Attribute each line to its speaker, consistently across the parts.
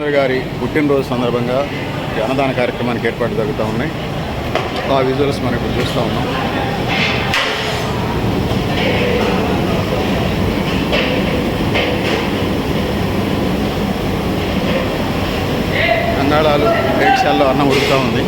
Speaker 1: చంద్ర గారి పుట్టినరోజు సందర్భంగా అన్నదాన కార్యక్రమానికి ఏర్పాటు జరుగుతూ ఉన్నాయి. ఆ విజువల్స్ మనం ఇప్పుడు చూస్తూ ఉన్నాం. అంగాళాలు ప్రేక్షాల్లో అన్నం ఉడుకుతూ ఉంది.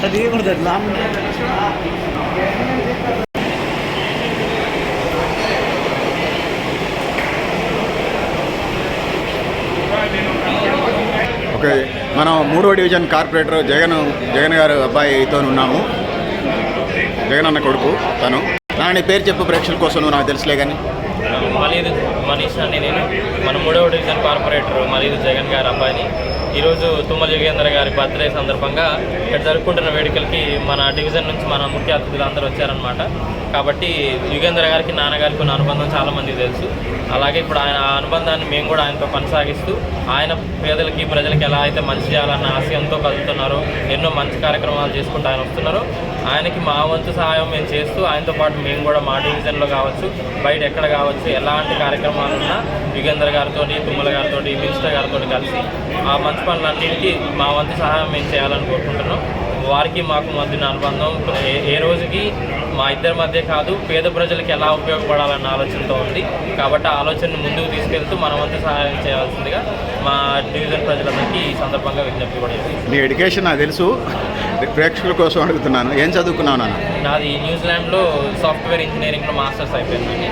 Speaker 2: అట్లా దిగకూడదు అట్లా
Speaker 1: ఓకే మనం మూడో డివిజన్ కార్పొరేటర్ జగన్ జగన్ గారు అబ్బాయితో ఉన్నాము. జగన్ అన్న కొడుకు తను. నాని పేరు చెప్పు ప్రేక్షకుల కోసం నువ్వు నాకు తెలుసులే కానీ.
Speaker 3: మలీదు మనీష్ అండి నేను. మన మూడవ డివిజన్ కార్పొరేటర్ మలీదు జగన్ గారి అబ్బాయిని. ఈరోజు తుమ్మల యుగేంద్ర గారి బర్త్డే సందర్భంగా ఇక్కడ జరుపుకుంటున్న వేడుకలకి మన డివిజన్ నుంచి మన ముఖ్య అతిథులు అందరూ వచ్చారనమాట కాబట్టి యుగేంద్ర గారికి నాన్నగారికి ఉన్న అనుబంధం చాలామందికి తెలుసు. అలాగే ఇప్పుడు ఆయన ఆ అనుబంధాన్ని మేము కూడా ఆయనతో కొనసాగిస్తూ ఆయన పేదలకి ప్రజలకి ఎలా అయితే మంచి చేయాలన్న ఆశయంతో కదులుతున్నారో ఎన్నో మంచి కార్యక్రమాలు చేసుకుంటూ ఆయన వస్తున్నారో ఆయనకి మా వంతు సహాయం మేము చేస్తూ ఆయనతో పాటు మేము కూడా మా డివిజన్లో కావచ్చు బయట ఎక్కడ కావచ్చు ఎలాంటి కార్యక్రమాలు ఉన్నా యుగేంద్ర గారితో తుమ్మల గారితో మినిస్టర్ గారితో కలిసి ఆ మంచి పనులన్నింటికి మా వంతు సహాయం మేము చేయాలని కోరుకుంటున్నాం. వారికి మాకు మధ్యన అనుబంధం ఏ రోజుకి మా ఇద్దరి మధ్య కాదు పేద ప్రజలకు ఎలా ఉపయోగపడాలన్న ఆలోచనతో ఉంది. కాబట్టి ఆలోచనను ముందుకు తీసుకెళ్తూ మన వంతు సహాయం చేయాల్సిందిగా మా డివిజన్ ప్రజలందరికీ ఈ సందర్భంగా విజ్ఞప్తి కూడా.
Speaker 1: నీ ఎడ్యుకేషన్ నాకు తెలుసు. ప్రేక్షకుల కోసం అడుగుతున్నాను. ఏం చదువుకున్నావు నాన్న?
Speaker 3: నాది న్యూజిలాండ్లో సాఫ్ట్వేర్ ఇంజనీరింగ్లో మాస్టర్స్ అయిపోయిందండి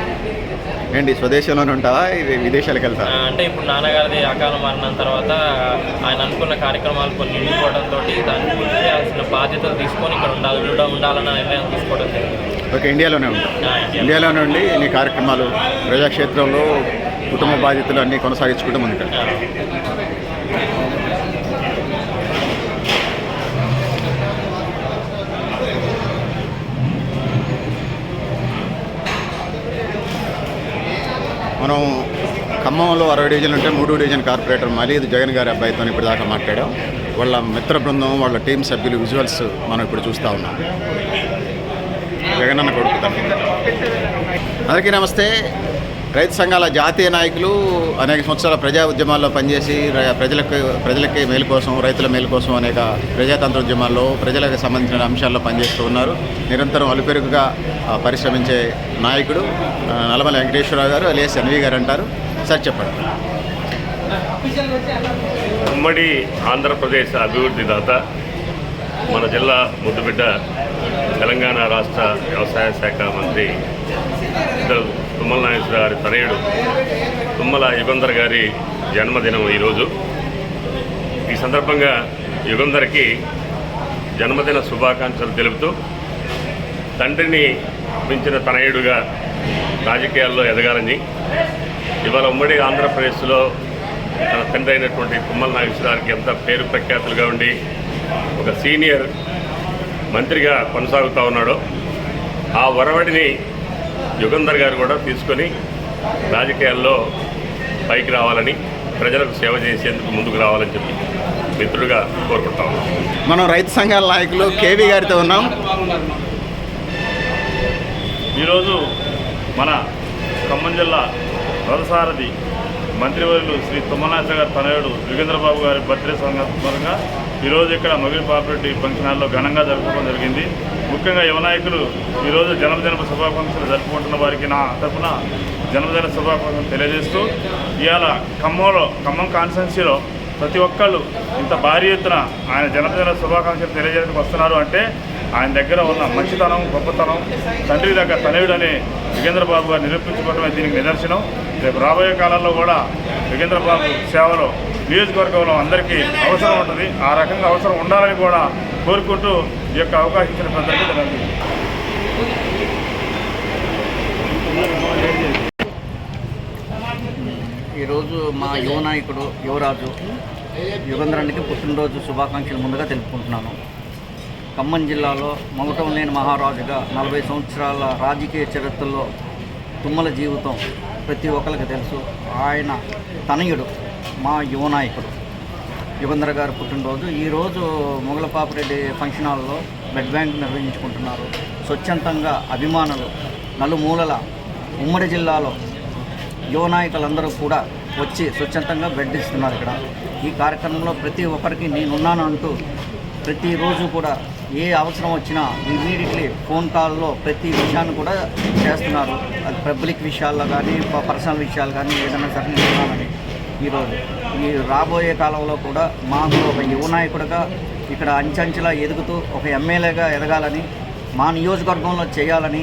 Speaker 1: ఏంటి స్వదేశంలోనే ఉంటావా? ఇది విదేశాలకు వెళ్తా
Speaker 3: అంటే ఇప్పుడు నాన్నగారిది అకాల మరణం తర్వాత ఆయన అనుకున్న కార్యక్రమాలు కొన్ని నిండిపోవడంతో దాన్ని పూర్తి చేయాల్సిన బాధ్యతలు తీసుకొని ఇక్కడ ఉండాలి ఉండ- ఉండాలన్న నిర్ణయం తీసుకోవడం జరిగింది.
Speaker 1: ఓకే ఇండియాలోనే ఉంటా
Speaker 3: ఆ, ఇండియా.
Speaker 1: ఇండియాలోనే ఉండి నీ కార్యక్రమాలు ప్రజాక్షేత్రంలో కుటుంబ బాధ్యతలు అన్నీ కొనసాగించుకుంటూ ముందుకు మనం ఖమ్మంలో అరవై డివిజన్ ఉంటే మూడు డివిజన్ కార్పొరేటర్ మలీద్ జగన్ గారి అబ్బాయితో ఇప్పుడు దాకా మాట్లాడాం. వాళ్ళ మిత్ర బృందం వాళ్ళ టీం సభ్యులు విజువల్స్ మనం ఇప్పుడు చూస్తూ ఉన్నాం. జగన్ అన్న కొడుకు అందరికీ నమస్తే. రైతు సంఘాల జాతీయ నాయకులు అనేక సంవత్సరాల ప్రజా ఉద్యమాల్లో పనిచేసి ప్రజలకు ప్రజలకి మేలు కోసం రైతుల మేలు కోసం అనేక ప్రజాతంత్ర ఉద్యమాల్లో ప్రజలకు సంబంధించిన అంశాల్లో పనిచేస్తూ ఉన్నారు. నిరంతరం అలుపెరుగుగా పరిశ్రమించే నాయకుడు నల్లమల వెంకటేశ్వరరావు గారు అలియాస్ ఎన్వి గారు అంటారు. సార్ చెప్పండి.
Speaker 4: ఉమ్మడి ఆంధ్రప్రదేశ్ అభివృద్ధి దాత మన జిల్లా ముద్దుబిడ్డ తెలంగాణ రాష్ట్ర వ్యవసాయ శాఖ మంత్రి తుమ్మల నాగేశ్వర గారి తనయుడు తుమ్మల యుగంధర్ గారి జన్మదినం ఈరోజు. ఈ సందర్భంగా యుగంధర్కి జన్మదిన శుభాకాంక్షలు తెలుపుతూ తండ్రిని మించిన తనయుడుగా రాజకీయాల్లో ఎదగాలని ఇవాళ ఉమ్మడి ఆంధ్రప్రదేశ్లో తన తండ్రి అయినటువంటి తుమ్మల నాగేశ్వర గారికి ఎంత పేరు ప్రఖ్యాతులుగా ఉండి ఒక సీనియర్ మంత్రిగా కొనసాగుతూ ఉన్నాడో ఆ వరవడిని యుగంధర్ గారు కూడా తీసుకొని రాజకీయాల్లో పైకి రావాలని ప్రజలకు సేవ చేసేందుకు ముందుకు రావాలని చెప్పి మిత్రుడిగా కోరుకుంటా ఉన్నాం.
Speaker 1: మనం రైతు సంఘాల నాయకులు కేవీ గారితో ఉన్నాం.
Speaker 5: ఈరోజు మన ఖమ్మం జిల్లా రథసారథి మంత్రివర్యులు శ్రీ తుమ్మనాథ గారి తనయుడు యుగేంద్రబాబు గారి బర్త్డే సందర్భంగా ఈరోజు ఇక్కడ మొగిలి కోఆపరేటివ్ ఫంక్షన్ హాల్లో ఘనంగా జరుపుకోవడం జరిగింది. ముఖ్యంగా యువ నాయకులు ఈరోజు జన్మదిన శుభాకాంక్షలు జరుపుకుంటున్న వారికి నా తరఫున జన్మదిన శుభాకాంక్షలు తెలియజేస్తూ ఇవాళ ఖమ్మంలో ఖమ్మం కాన్స్టెన్సీలో ప్రతి ఒక్కళ్ళు ఇంత భారీ ఎత్తున ఆయన జన్మదిన శుభాకాంక్షలు తెలియజేయడానికి వస్తున్నారు అంటే ఆయన దగ్గర ఉన్న మంచితనం గొప్పతనం తండ్రి దగ్గర తనయుడని యుగేంద్రబాబు గారు నిరూపించుకోవడమే దీనికి నిదర్శనం. రేపు రాబోయే కాలంలో కూడా విగేంద్రబాబు సేవలో నియోజకవర్గంలో అందరికీ అవసరం ఉంటుంది. ఆ రకంగా అవసరం ఉండాలని కూడా కోరుకుంటూ ఈ యొక్క అవకాశం ఇచ్చిన ప్రజలకు
Speaker 2: ఈరోజు మా యువ నాయకుడు యువరాజు యుగంధరానికి పుట్టినరోజు శుభాకాంక్షలు ముందుగా తెలుపుకుంటున్నాను. ఖమ్మం జిల్లాలో మొగటం లేని మహారాజుగా నలభై సంవత్సరాల రాజకీయ చరిత్రలో తుమ్మల జీవితం ప్రతి ఒక్కరికి తెలుసు. ఆయన తనయుడు మా యువ నాయకుడు. యుగంధర గారు పుట్టినరోజు. ఈరోజు మొగలపాపిరెడ్డి ఫంక్షన్ హాల్లో బ్లడ్ బ్యాంక్ నిర్వహించుకుంటున్నారు. స్వచ్ఛందంగా అభిమానులు నలుమూలల ఉమ్మడి జిల్లాలో యువ నాయకులందరూ కూడా వచ్చి స్వచ్ఛందంగా బ్లడ్ ఇస్తున్నారు ఇక్కడ. ఈ కార్యక్రమంలో ప్రతి ఒక్కరికి నేనున్నాను అంటూ ప్రతిరోజు కూడా ఏ అవసరం వచ్చినా ఇమీడియట్లీ ఫోన్ కాల్లో ప్రతి విషయాన్ని కూడా చేస్తున్నారు. అది పబ్లిక్ విషయాల్లో కానీ పర్సనల్ విషయాలు కానీ ఏదైనా సరే నేను ఈరోజు ఈ రాబోయే కాలంలో కూడా మాకు ఒక యువ నాయకుడిగా ఇక్కడ అంచెంచెలా ఎదుగుతూ ఒక ఎమ్మెల్యేగా ఎదగాలని మా నియోజకవర్గంలో చేయాలని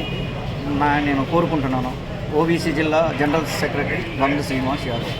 Speaker 2: నా నేను కోరుకుంటున్నాను. ఓబీసీ జిల్లా జనరల్ సెక్రటరీ బంగ శ్రీనివాస్ యాదవ్.